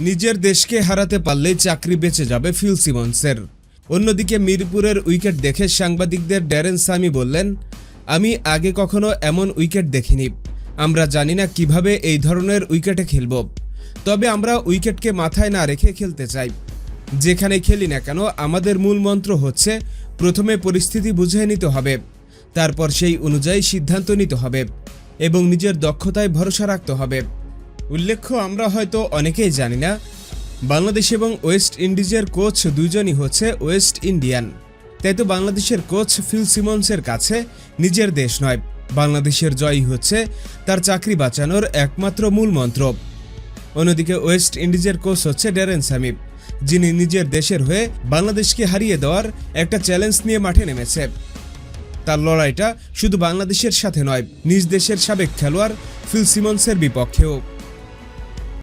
নিজের দেশকে হারাতে পারলেই চাকরি বেঁচে যাবে ফিল সিমন্সের। অন্যদিকে মিরপুরের উইকেট দেখে সাংবাদিকদের ড্যারেন সামি বললেন, আমি আগে কখনো এমন উইকেট দেখিনি। আমরা জানি না কীভাবে এই ধরনের উইকেটে খেলব। তবে আমরা উইকেটকে মাথায় না রেখে খেলতে চাই। যেখানে খেলি না কেন, আমাদের মূল মন্ত্র হচ্ছে, প্রথমে পরিস্থিতি বুঝে নিতে হবে। তারপর সেই অনুযায়ী সিদ্ধান্ত নিতে হবে এবং নিজের দক্ষতায় ভরসা রাখতে হবে। উল্লেখ্য, আমরা হয়তো অনেকেই জানি না, বাংলাদেশ এবং ওয়েস্ট ইন্ডিজের কোচ দুজনই হচ্ছে ওয়েস্ট ইন্ডিয়ান। তাই তো বাংলাদেশের কোচ ফিল সিমন্সের কাছে নিজের দেশ নয়, বাংলাদেশের জয়ই হচ্ছে তার চাকরি বাঁচানোর একমাত্র মূল মন্ত্র। অন্যদিকে ওয়েস্ট ইন্ডিজের কোচ হচ্ছে ড্যারেন সামিব, যিনি নিজের দেশের হয়ে বাংলাদেশকে হারিয়ে দেওয়ার একটা চ্যালেঞ্জ নিয়ে মাঠে নেমেছে। তার লড়াইটা শুধু বাংলাদেশের সাথে নয়, নিজ দেশের সাবেক খেলোয়াড় ফিল সিমন্সের বিপক্ষেও।